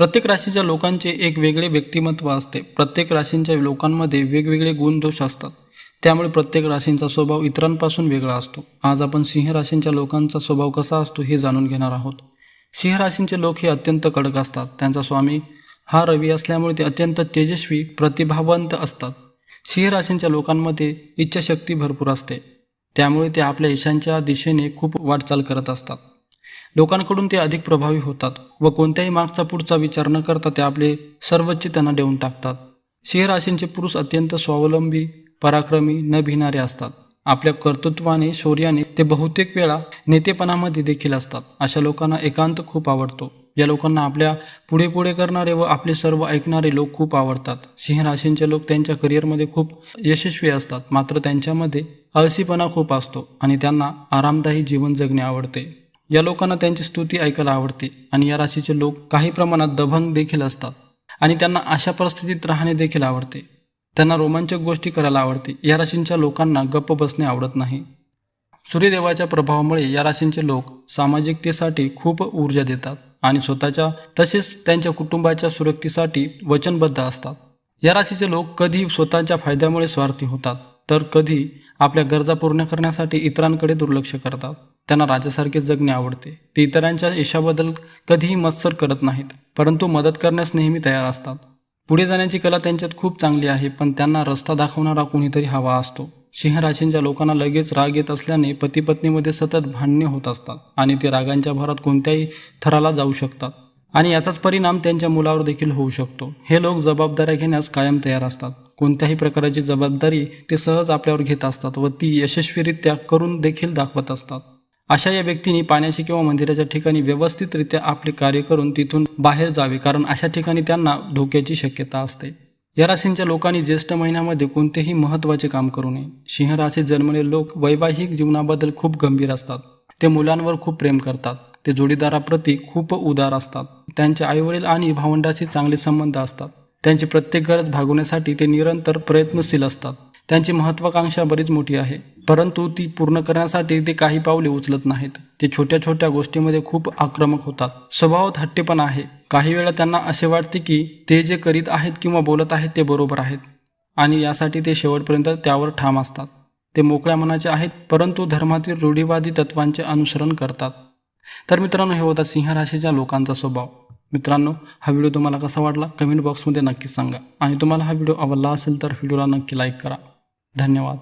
प्रत्येक राशीच्या लोकांचे एक वेगळे व्यक्तिमत्व असते. प्रत्येक राशींच्या लोकांमध्ये वेगवेगळे गुणदोष असतात. त्यामुळे प्रत्येक राशींचा स्वभाव इतरांपासून वेगळा असतो. आज आपण सिंह राशींच्या लोकांचा स्वभाव कसा असतो हे जाणून घेणार आहोत. सिंह राशींचे लोक हे अत्यंत कडक असतात. त्यांचा स्वामी हा रवी असल्यामुळे ते अत्यंत तेजस्वी प्रतिभावंत असतात. सिंह राशींच्या लोकांमध्ये इच्छाशक्ती भरपूर असते. त्यामुळे ते आपल्या यशांच्या दिशेने खूप वाटचाल करत असतात. लोकांकडून ते अधिक प्रभावी होतात व कोणत्याही मागचा पुढचा विचार न करता ते आपले सर्वोच्च त्यांना देऊन टाकतात. सिंह राशींचे पुरुष अत्यंत स्वावलंबी पराक्रमी न भिणारे असतात. आपल्या कर्तृत्वाने शौर्याने ते बहुतेक वेळा नेतेपणामध्ये देखील असतात. अशा लोकांना एकांत खूप आवडतो. या लोकांना आपल्या पुढे पुढे करणारे व आपले सर्व ऐकणारे लोक खूप आवडतात. सिंह राशींचे लोक त्यांच्या करिअरमध्ये खूप यशस्वी असतात. मात्र त्यांच्यामध्ये आळसीपणा खूप असतो आणि त्यांना आरामदायी जीवन जगणे आवडते. या लोकांना त्यांची स्तुती ऐकायला आवडते आणि या राशीचे लोक काही प्रमाणात दभंग देखील असतात आणि त्यांना अशा परिस्थितीत राहणे देखील आवडते. त्यांना रोमांचक गोष्टी करायला आवडते. या राशींच्या लोकांना गप्प बसणे आवडत नाही. सूर्यदेवाच्या प्रभावामुळे या राशींचे लोक सामाजिकतेसाठी खूप ऊर्जा देतात आणि स्वतःच्या तसेच त्यांच्या कुटुंबाच्या सुरक्षेसाठी वचनबद्ध असतात. या राशीचे लोक कधी स्वतःच्या फायद्यामुळे स्वार्थी होतात तर कधी आपल्या गरजा पूर्ण करण्यासाठी इतरांकडे दुर्लक्ष करतात. त्यांना राजासारखे जगणे आवडते. ते इतरांच्या यशाबद्दल कधीही मत्सर करत नाहीत परंतु मदत करण्यास नेहमी तयार असतात. पुढे जाण्याची कला त्यांच्यात खूप चांगली आहे पण त्यांना रस्ता दाखवणारा कोणीतरी हवा असतो. सिंह राशींच्या लोकांना लगेच राग येत असल्याने पती पत्नीमध्ये सतत भांडणे होत असतात आणि ते रागांच्या भरात कोणत्याही थराला जाऊ शकतात. आणि याचाच परिणाम त्यांच्या मुलावर देखील होऊ शकतो. हे लोक जबाबदाऱ्या घेण्यास कायम तयार असतात. कोणत्याही प्रकारची जबाबदारी ते सहज आपल्यावर घेत असतात व ती यशस्वीरित्या करून देखील दाखवत असतात. अशा या व्यक्तींनी पाण्याशी किंवा मंदिराच्या ठिकाणी व्यवस्थितरित्या आपले कार्य करून तिथून बाहेर जावे कारण अशा ठिकाणी त्यांना धोक्याची शक्यता असते. या राशींच्या लोकांनी ज्येष्ठ महिन्यामध्ये कोणतेही महत्त्वाचे काम करू नये. सिंह राशीत जन्मलेले लोक वैवाहिक जीवनाबद्दल खूप गंभीर असतात. ते मुलांवर खूप प्रेम करतात. ते जोडीदाराप्रती खूप उदार असतात. त्यांचे आईवडील आणि भावंडाशी चांगले संबंध असतात. त्यांची प्रत्येक गरज भागवण्यासाठी ते निरंतर प्रयत्नशील असतात. त्यांची महत्वाकांक्षा बरीच मोठी आहे. परंतु ती पूर्ण करण्यासाठी ते काही पावले उचलत नाहीत. ते छोट्या छोट्या गोष्टीमध्ये खूप आक्रमक होतात. स्वभावात हट्टेपणा आहे. काही वेळा त्यांना असे वाटते की ते जे करीत आहेत किंवा बोलत आहेत ते बरोबर आहेत आणि यासाठी ते शेवटपर्यंत त्यावर ठाम असतात. ते मोकळ्या मनाचे आहेत परंतु धर्मातील रूढीवादी तत्वांचे अनुसरण करतात. तर मित्रांनो हे होता सिंह राशीच्या लोकांचा स्वभाव. मित्रांनो हा व्हिडिओ तुम्हाला कसा वाटला? कमेंट बॉक्समध्ये नक्कीच सांगा. आणि तुम्हाला हा व्हिडिओ आवडला असेल तर व्हिडिओला नक्की लाईक करा. धन्यवाद.